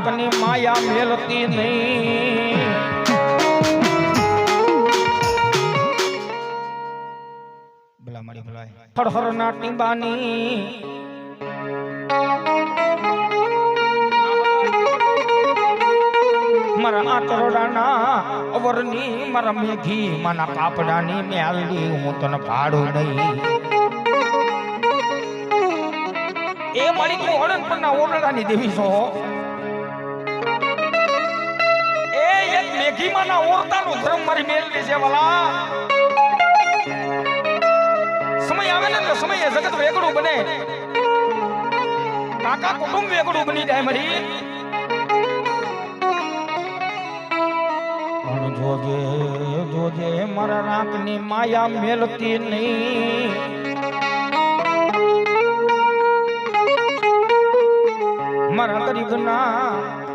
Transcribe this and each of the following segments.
રાખની માયા મેલતી નહીં. ભલા ભલાય. ના ટીંબાની. મારા આતરડાના અવરની મારા મેઘી મારા કાપડાની મ્યાલડી હું તને ભાડું નહીં. એ મારી તું હળન પરના ઓરડાની દેવી છો. એક મેઘી માના ઓરડાનો ધર્મ મારી મેલડી છે, વાલા. સમય આવે ને એટલે સમયે જગત વેગળું બને. કાકા કુટુંબ વેગળું બની જાય મારી. જોજે જોજે મારા રાતની માયા મેલતી નહીં. મારા ગરીબના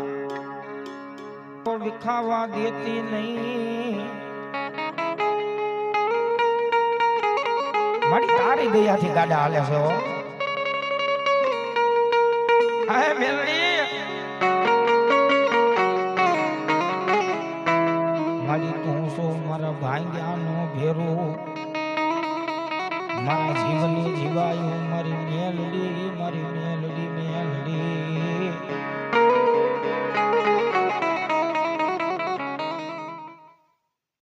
વિખાવા દેતી નહીં. મારી તારી દયાથી ગાડા હાલે છે હો. મેલડી. મારી તું શું મારા ભાંગ્યાનો ભેરું? મારા જીવની જીવાયું મારી